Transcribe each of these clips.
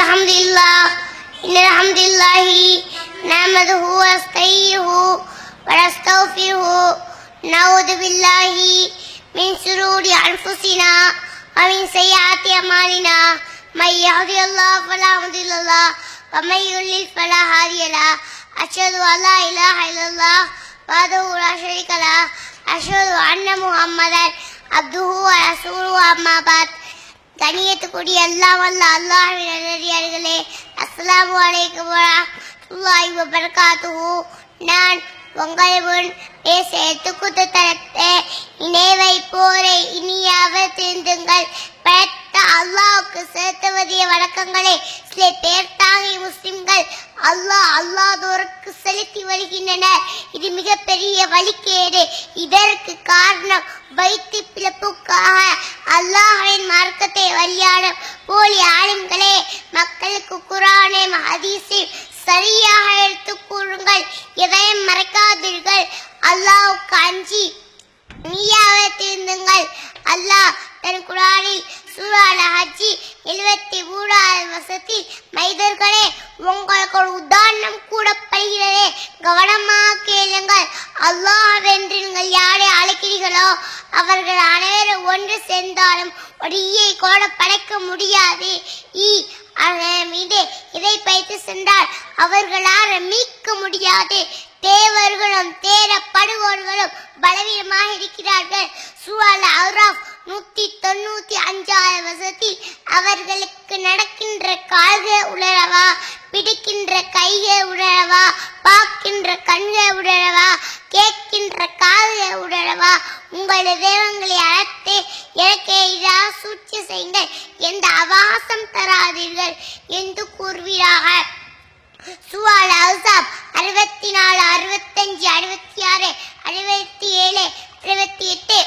الحمد لله إن الحمد لله نحمده ونستعينه ونستغفره نعوذ بالله من شرور أنفسنا ومن سيئات أعمالنا من يهدي الله فلا مضل له ومن يضلل فلا هادي له أشهد أن لا إله إلا الله وحده لا شريك له أشهد أن محمدا عبده ورسوله أما بعد கணியத்துக்குடி எல்லாம் வல்ல அல்லாஹ்வின் நல்லடியார்களே அஸ்ஸலாமு அலைக்கும் வரஹ்மத்துல்லாஹி வபரகாத்துஹு. நான் உங்கள் முன் பேச எடுத்துக்குத்த தரத்தை இணைவை போரை இனியாவர் திருந்துங்கள் படைத்த அல்லாவுக்கு செலுத்துவதிய வணக்கங்களை சில பேர்த்தாகிய முஸ்லிம்கள் அல்லாஹ் அல்லாதோருக்கு செலுத்தி வருகின்றனர் இது மிகப்பெரிய வழிகேடு. இதற்கு காரணம் வைத்து பிளப்புக்காக அல்லாஹின் மார்க்கத்தை வழியான போலி ஆளுங்களே. மக்களுக்கு குரானே ஹதீஸையும் சரியாக எடுத்துக் கூறுங்கள். எதையும் மறைக்காதீர்கள். அல்லாஹ்வுக்கு அஞ்சி அவர்கள் அனைவரும் ஒன்று சேர்ந்தாலும் ஒடியை கூட படைக்க முடியாது. ஈ மீது இதை பைத்து சென்றால் அவர்களால் மீட்க முடியாது. தேவர்களும் தேரப்படுவோர்களும் பலவீனமாக இருக்கிறார்கள். சுவால அவுராப் நூத்தி தொண்ணூத்தி அஞ்சாவது வருஷத்தில் அவர்களுக்கு நடக்கின்ற கால்கள் உணரவா பிடிக்கின்ற கைகள் உணரவா பார்க்கின்ற கண்கள் உணரவா கேட்கின்ற கால்கள் உணரவா உங்களது தேவங்களை அழைத்து எனக்கு எதிராக சூழ்ச்சி செய்யுங்கள். எந்த அவகாசம் தராதீர்கள் என்று கூறுவீராக. சுவால் அவுசாப் அறுபத்தி நாலு அறுபத்தஞ்சு அறுபத்தி ஆறு அறுபத்தி ஏழு அறுபத்தி எட்டு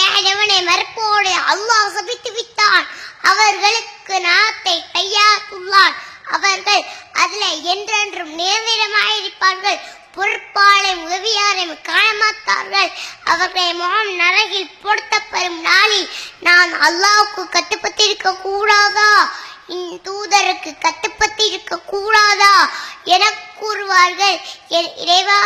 ஏனவனை மறுப்போடு அல்லாஹ் சபித்து விட்டான். அவர்களுக்கு நாத்தை கையாத்துள்ளான் அவர்கள் அதில் என்றென்றும் நேர்விடமாயிருப்பார்கள் பொறுப்பாளர் உதவியாரையும் காணமாத்தார்கள் அவர்களை முகம் நரகில் போடுத்தப்படும் நாளில் நான் அல்லாவுக்கு கட்டுப்பட்டிருக்க கூடாதா? இன் தூதருக்கு கட்டுப்பட்டிருக்க கூடாதா? என கூறுவார்கள். என் இறைவா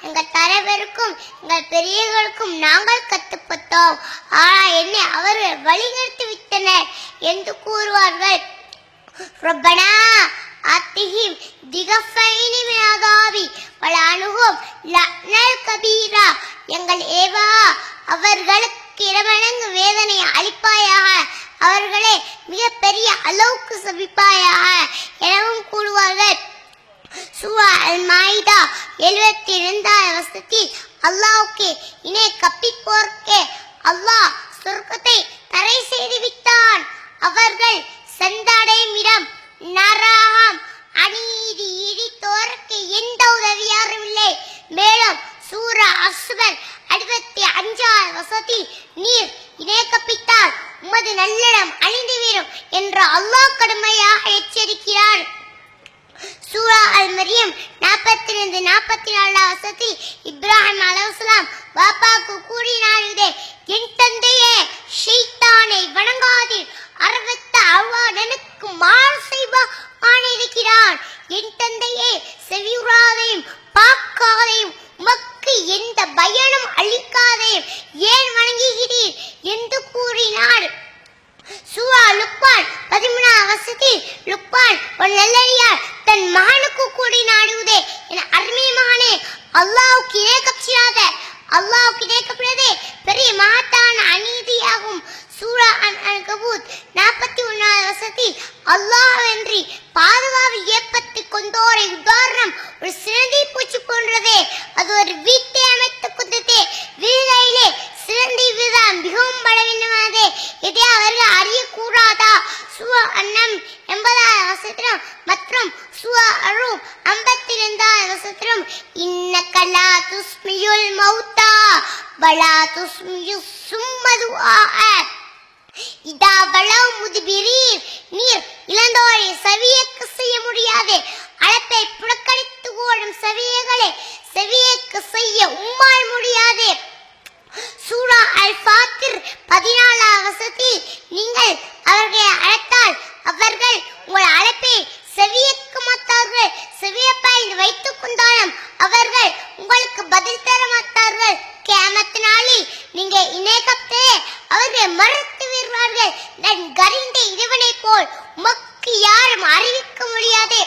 எங்கள் தலைவருக்கும் எங்கள் பெரியவர்களுக்கும் நாங்கள் கட்டுப்பட்டோம். ஆனால் என்னை அவர்கள் வழிநடத்தி விட்டனர் என்று கூறுவார்கள். ரொப்பனா آتهم ضعفين من عذاب ولعنهم لعنا كبيرا எங்கள் ஏவா அவர்களுக்கு இரமணங்கு வேதனை அளிப்பாயாக அவர்களே மிகப்பெரிய அளவுக்கு சபிப்பாயாக எனவும் கூறுவார்கள் சூரா அல் மாயிதா எழுபத்தி இரண்டாவது வருஷத்தில் அல்லாஹ்வுக்கு இணை கப்பிப்போர்க்கே அல்லாஹ் சொர்க்கத்தை தரை செய்து விட்டான் அவர்கள் சென்றடையும் இடம் நரகம் வசதி வசத்தில் நீர் இணைக்கப்பித்தால் உமது நல்லிடம் அழிந்துவிடும் என்று அல்லாஹ் கடுமையாக எச்சரிக்கிறார். சூரா அல் மரியம் நாற்பத்தி ரெண்டு நாற்பத்தி நாலு வசதி. இப்ராஹிம் அலைஹிஸ்ஸலாம் பாப்பாக்கு கூறினார்களே என் தந்தையே ஷைத்தானை வணங்காதீர். அறுபத்த அவ்வாடனுக்கு மாறு செய்வான் இருக்கிறான் என் தந்தையே செவியுறாதையும் பார்க்காதையும் உமக்கு எந்த பயனும் அளிக்காதே. ஏன் வணங்குகிறீர் என்று கூறினார் சுவா லுக்மான் பதிமூணா வசதி லுக்மான் ஒரு நல்லடியார் தன் மகனுக்கு கூடி நாடுவதே என் அருமை மகனே அல்லாவுக்கு இணைக்கப்படாத அல்லாவுக்கு இணைக்கப்படுவதே பெரிய மகத்தான அநீதியாகும். சூரா அன் அன்கபூத் நாற்பத்தி ஒன்றாவது வசத்தில் அல்லாஹ்வென்றி பாதுகாப்பு ஏற்பத்து கொண்டோரை உதாரணம். ஒரு சிறந்தி பூச்சி போன்றதே. அது ஒரு வீட்டை அமைத்து கொடுத்ததே வீழையிலே சிறந்தி விதா மிகவும் பலவீனமானதே. இதை அவர்கள் அறியக்கூடாதா? சுவ அன்னம் எண்பதாவது வசத்திரம் மற்றும் சுவ அரும் ஐம்பத்தி ரெண்டாவது வசத்திரம் இன்ன கலா துஸ்மியுல் மௌத்தா. பலா துஸ்மியு சும்மது ஆ இதாவளவு முதுபிரீர். நீர் இளந்தோரை செவியக்க செய்ய முடியாது. அழைப்பை புறக்கணித்து ஓடும் செவியகளை செவியக்க செய்ய உம்மால் முடியாது. சூரா அல் ஃபாத்திர் பதினாலாம் வசதி. நீங்கள் அவர்களை அழைத்தால் அவர்கள் உங்கள் அழைப்பை செவியக்க மாட்டார்கள். செவியப்பாயில் வைத்துக் கொண்டாலும் அவர்கள் உங்களுக்கு பதில் தர மாட்டார்கள். கேமத்து நாளில் நீங்க இணைக்கத்தே அவர்கள் மறு சொல்வார்கள் நான் கரிந்த இறைவனை போல் உமக்கு யாரும் அறிவிக்க முடியாது.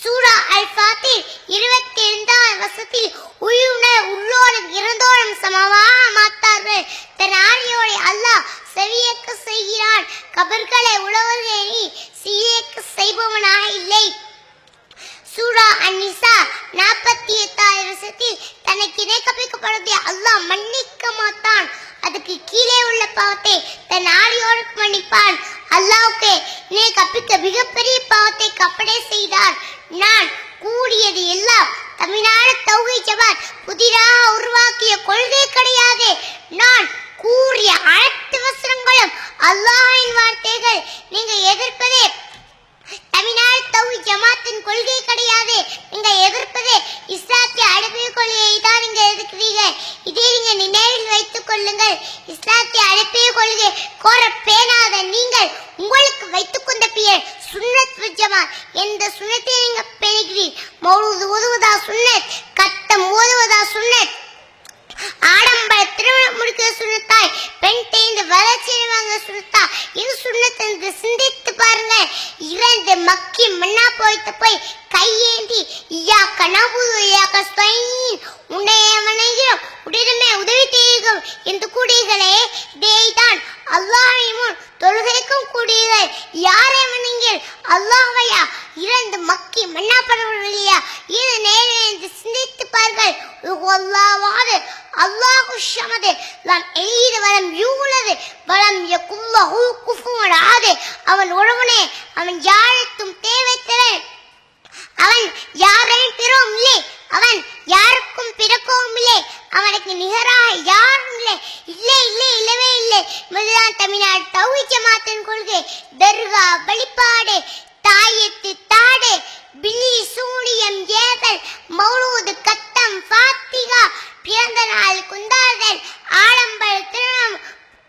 சூரா அல் ஃபாத்தில் இருபத்தி ஐந்தாம் வசத்தில் உயிருடன் உள்ளோரும் இறந்தோரும் சமமாக மாத்தார்கள். தன் ஆரியோரை அல்லாஹ் செவியக்க செய்கிறான். கபர்களை உழவர்களை சீயக்க செய்பவனாக இல்லை. சூரா அன்னிசா நாற்பத்தி எட்டாவது வருஷத்தில் தனக்கு இணைக்கப்பிக்கப்படுவதை அல்லாஹ் மன்னிக்க மாட்டான். அதுக்கு கீழே உள்ள பாவத்தை தன் ஆடியோடு மன்னிப்பான். அல்லாவுக்கு நீ கப்பிக்க மிகப்பெரிய பாவத்தை கப்படை செய்தார். நான் கூடியது எல்லாம் தமிழ்நாடு தௌகை ஜமாத் புதிதாக உருவாக்கிய கொள்கை கிடையாது. நான் கூறிய அனைத்து வசனங்களும் அல்லாஹின் வார்த்தைகள். நீங்க எதிர்ப்பதே தமிழ்நாடு தௌஹி ஜமாத்தின் கொள்கை கிடையாது. நீங்க எதிர்ப்பது இஸ்லாத்திய அழைப்பு கொள்கையை தான் நீங்க எதிர்க்கிறீங்க இதை நீங்க நினைவில் வைத்துக் கொள்ளுங்கள். இஸ்லாத்திய அழைப்பு கொள்கை கோர பேணாத நீங்கள் உங்களுக்கு வைத்துக் கொண்ட பெயர் சுன்னத் வல் எந்த சுனத்தை நீங்க பெறுகிறீர்? மௌலூது ஓதுவதா சுன்னத்? கத்தம் ஓதுவதா சுன்னத்? ஆடம்பர திருமணம் முடிக்கிற சுனத்தாய் பெண் தேய்ந்து வளர்ச்சி வாங்க சுனத்தா இது சுனத்தை என்று சிந்தித்து பாருங்க இரண்டு மக்கி மண்ணா போய்த்து போய் கையேந்தி ஐயா கனவு ஐயா கஸ்தைன் உன்னைய வணங்கிறோம் உடனே உதவி செய்யும் இந்த குடிகளே இதேதான் அல்லாஹ்வின் முன் தொழுகைக்கும் குடிகள் யாரை வணங்கில் அல்லாஹையா இரண்டு மக்கி மண்ணா பரவலையா இது நேரில் என்று சிந்தித்து அல்லாவாது அல்லாஹு ஷமதே நான் எளிது வரம் யூலது வலம் யகுல்லஹு குஃபுவன் ஆதே அவன் ஒருவனே அவன் யாருக்கும் தேவை திறன் அவன் யாரையும் பிறவும் இல்லை. அவன் யாருக்கும் பிறக்கவும் இல்லை. அவனுக்கு நிகராக யாரும் இல்லை. இல்லை இல்லை இல்லவே இல்லை. முதலாம் தமிழ்நாடு தௌஹி ஜமாத்தின் கொள்கை. தர்கா வழிபாடு தாயத்து தாடு பில்லி சூனியம் ஏதல் மௌலூது கத்தம் ஃபாத்திகா பிறந்த நாள் குந்தாதல் ஆடம்பர திருமணம்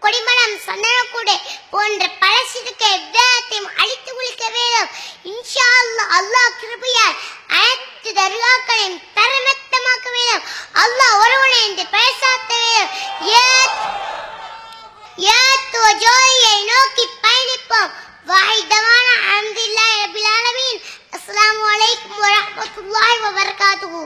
கொடிமரம் சந்தனக்கூடு போன்ற பல சிறுக்கை விதத்தையும் அழித்து குளிக்க வேண்டும். இன்ஷா அல்லா அல்லாஹ் கிருபையால் அனைத்து தர்காக்களையும் தரமத்தமாக்க வேண்டும். அல்லாஹ் ஒருவனை என்று பேசாத்த வேண்டும். ஏத்துவ ஜோதியை நோக்கி பயணிப்போம். வாய்தமான அல்ஹம்துலில்லாஹி ரபில் ஆலமீன். அஸ்ஸலாமு அலைக்கும் வரஹ்மத்துல்லாஹி வபரகாத்துஹு